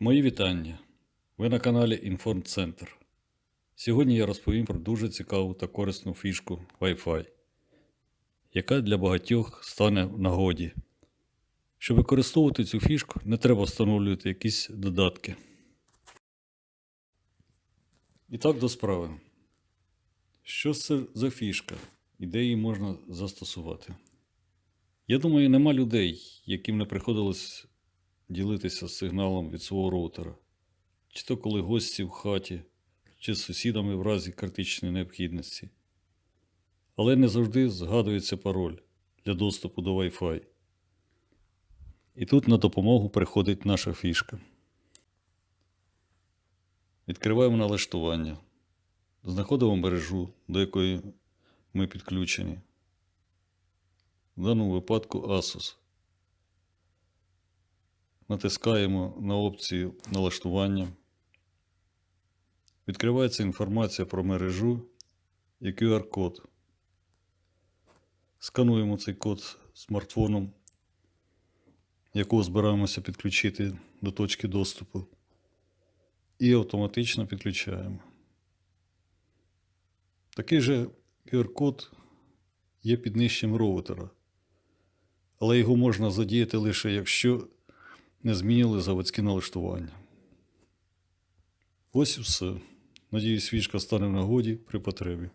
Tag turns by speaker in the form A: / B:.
A: Мої вітання. Ви на каналі Інформцентр. Сьогодні я розповім про дуже цікаву та корисну фішку Wi-Fi, яка для багатьох стане в нагоді. Щоб використовувати цю фішку, не треба встановлювати якісь додатки. І так до справи. Що це за фішка і де її можна застосувати? Я думаю, нема людей, яким не приходилось ділитися сигналом від свого роутера, чи то коли гості в хаті, чи з сусідами в разі критичної необхідності. Але не завжди згадується пароль для доступу до Wi-Fi. І тут на допомогу приходить наша фішка. Відкриваємо налаштування, знаходимо мережу, до якої ми підключені. В даному випадку Asus. Натискаємо на опцію налаштування. Відкривається інформація про мережу і QR-код. Скануємо цей код смартфоном, якого збираємося підключити до точки доступу. І автоматично підключаємо. Такий же QR-код є під нижчим роутера, але його можна задіяти лише якщо не змінили заводські налаштування. Ось і все. Надіюсь, свічка стане в нагоді при потребі.